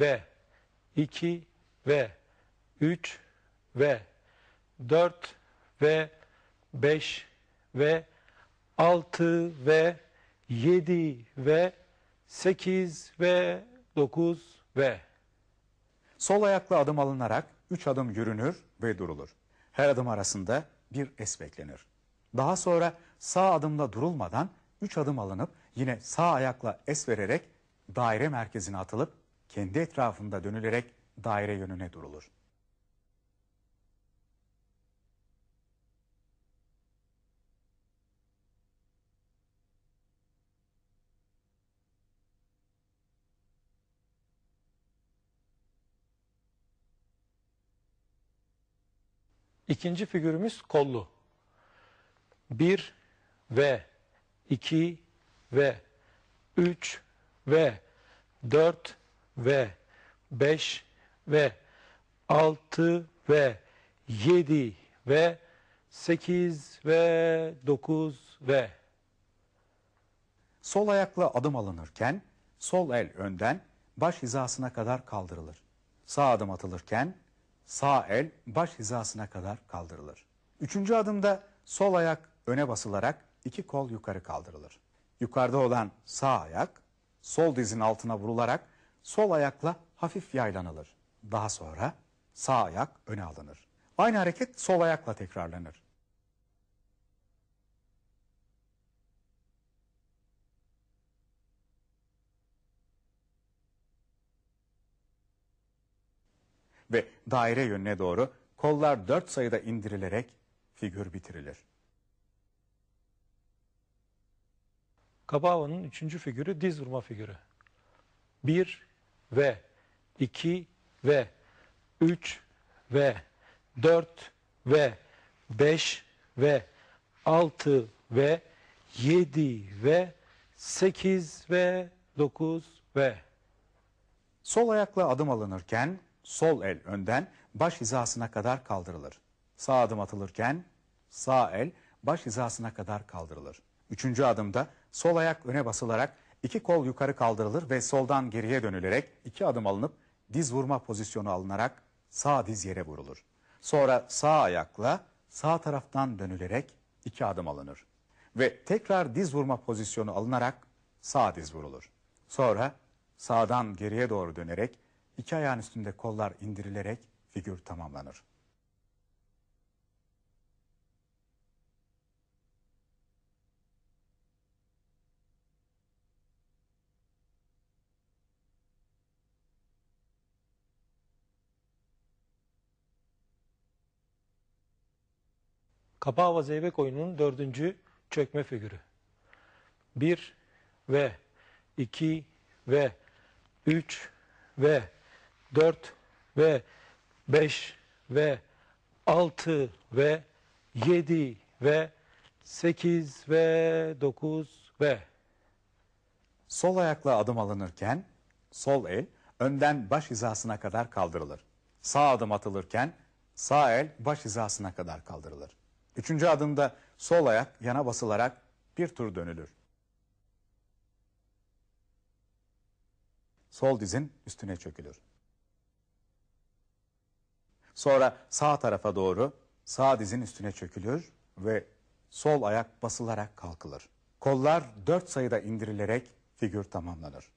ve 2 ve 3 ve 4 ve 5 ve 6 ve 7 ve 8 ve 9 ve Sol ayakla adım alınarak 3 adım yürünür ve durulur. Her adım arasında bir es beklenir. Daha sonra sağ adımla durulmadan 3 adım alınıp yine sağ ayakla es vererek daire merkezine atılıp kendi etrafında dönülerek daire yönüne durulur. İkinci figürümüz kollu. 1 ve 2 ve 3 ve 4 ve 5 ve 6 ve 7 ve 8 ve 9 ve Sol ayakla adım alınırken sol el önden baş hizasına kadar kaldırılır. Sağ adım atılırken sağ el baş hizasına kadar kaldırılır. Üçüncü adımda sol ayak öne basılarak iki kol yukarı kaldırılır. Yukarıda olan sağ ayak sol dizin altına vurularak sol ayakla hafif yaylanılır. Daha sonra sağ ayak öne alınır. Aynı hareket sol ayakla tekrarlanır. ve daire yönüne doğru kollar dört sayıda indirilerek figür bitirilir. Kabao'nun üçüncü figürü diz vurma figürü. 1 ve 2 ve 3 ve 4 ve 5 ve 6 ve 7 ve 8 ve 9 ve Sol ayakla adım alınırken sol el önden baş hizasına kadar kaldırılır. Sağ adım atılırken sağ el baş hizasına kadar kaldırılır. Üçüncü adımda sol ayak öne basılarak iki kol yukarı kaldırılır ve soldan geriye dönülerek iki adım alınıp diz vurma pozisyonu alınarak sağ diz yere vurulur. Sonra sağ ayakla sağ taraftan dönülerek iki adım alınır. Ve tekrar diz vurma pozisyonu alınarak sağ diz vurulur. Sonra sağdan geriye doğru dönerek iki ayağın üstünde kollar indirilerek figür tamamlanır. Kapağı Zeybek oyununun dördüncü çökme figürü. 1 ve 2 ve 3 ve 4 ve 5 ve 6 ve 7 ve 8 ve 9 ve Sol ayakla adım alınırken sol el önden baş hizasına kadar kaldırılır. Sağ adım atılırken sağ el baş hizasına kadar kaldırılır. Üçüncü adımda sol ayak yana basılarak bir tur dönülür. Sol dizin üstüne çökülür. Sonra sağ tarafa doğru sağ dizin üstüne çökülür ve sol ayak basılarak kalkılır. Kollar dört sayıda indirilerek figür tamamlanır.